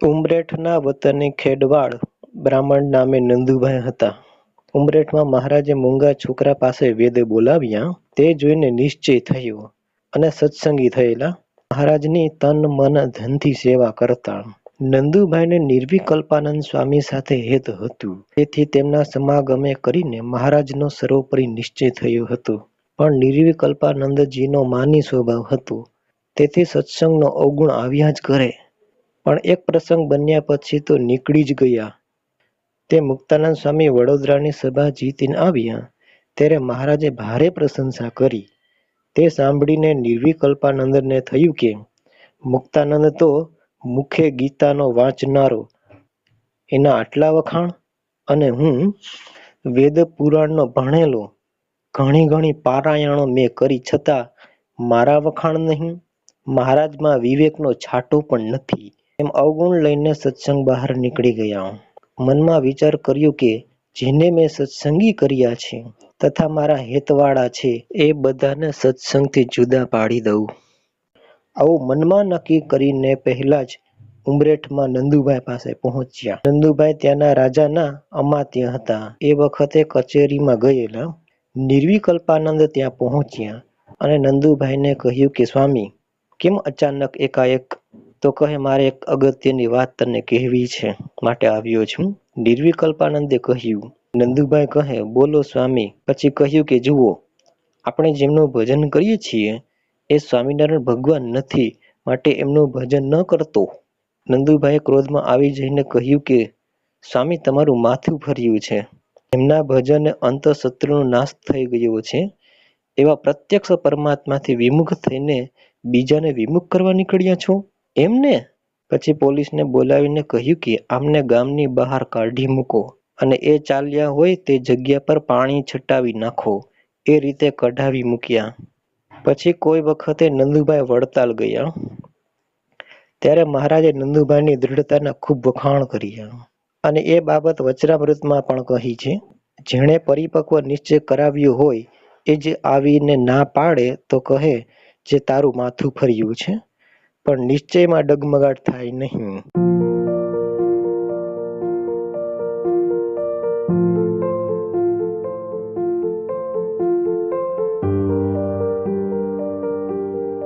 ઉમરેઠના વતની ખેડવાળ બ્રાહ્મણ નામે નંદુભાઈ હતા. ઉમરેઠમાં મહારાજે મૂંગા છોકરા પાસે વેદ બોલાવ્યા, તે જોઈને નિશ્ચય થયો અને સત્સંગી થયેલા મહારાજની તન મન ધનથી સેવા કરતા. નંદુભાઈને નિર્વિકલ્પાનંદ સ્વામી સાથે હેત હતું તેથી તેમના સમાગમે કરીને મહારાજનો સર્વોપરી નિશ્ચય થયો હતો. પણ નિર્વિકલ્પાનંદજીનો માની સ્વભાવ હતો તેથી સત્સંગનો અવગુણ આવ્યા જ કરે. પણ એક પ્રસંગ બન્યા પછી તો નીકળી જ ગયા. તે મુક્તાનંદ સ્વામી વડોદરાની સભા જીતીને આવ્યા ત્યારે મહારાજે ભારે પ્રશંસા કરી. તે સાંભળીને નિર્વિકલ્પાનંદને થયું કે, મુક્તાનંદ તો મુખે ગીતાનો વાંચનારો એના આટલા વખાણ! અને હું વેદપુરાણનો ભણેલો ઘણી ઘણી પારાયણો મેં કરી છતાં મારા વખાણ નહીં? મહારાજમાં વિવેકનો છાંટો પણ નથી. એમ અવગુણ લઈને સત્સંગ બહાર નીકળી ગયા. મનમાં વિચાર કર્યો કે જેને મેં સત્સંગી કર્યા છે તથા મારા હેતવાળા છે, એ બધાને સત્સંગથી જુદા પાડી દઉં. આવું મનમાં નક્કી કરીને પહેલા જ ઉમરેઠમાં નંદુભાઈ પાસે પહોંચ્યા. નંદુભાઈ ત્યાંના રાજાના અમાત્ય હતા. એ વખતે કચેરીમાં ગયેલા. નિર્વિકલ્પાનંદ ત્યાં પહોંચ્યા અને નંદુભાઈને કહ્યું કે, સ્વામી, કેમ અચાનક એકાએક? તો કહે, મારે એક અગત્યની વાત તને કહેવી છે માટે આવ્યો છું. નિર્વિકલ્પાનંદે કહ્યું. નંદુભાઈ કહે, બોલો સ્વામી પછી કહ્યું કે, જુઓ, આપણે જેમનું ભજન કરીએ છીએ, એ સ્વામિનારાયણ ભગવાન નથી, માટે એમનું ભજન ન કરતો. નંદુભાઈએ ક્રોધમાં આવી જઈને કહ્યું કે, સ્વામી, તમારું માથું ફર્યું છે. એમના ભજને અંતઃશત્રુનો નાશ થઈ ગયો છે એવા પ્રત્યક્ષ પરમાત્માથી વિમુખ થઈને બીજાને વિમુખ કરવા નીકળ્યા છો એમને? પછી પોલીસને બોલાવીને કહ્યું કે, આમને ગામની બહાર કાઢી મૂકો અને એ ચાલ્યા હોય તે જગ્યા પર પાણી છટાવી નાખો એ રીતે કઢાવી મૂક્યા. પછી કોઈ વખતે નંદુભાઈ વડતાલ ગયા. ત્યારે મહારાજે નંદુભાઈની દૃઢતાના ખૂબ વખાણ કર્યા. અને એ બાબત વચરામૃતમાં પણ કહી છે. જેણે પરિપક્વ નિશ્ચય કરાવ્યો હોય, એ જે આવીને ના પાડે તો કહે, જે તારું માથું ફર્યું છે. પણ નિશ્ચયમાં ડગમગાટ થાય નહીં.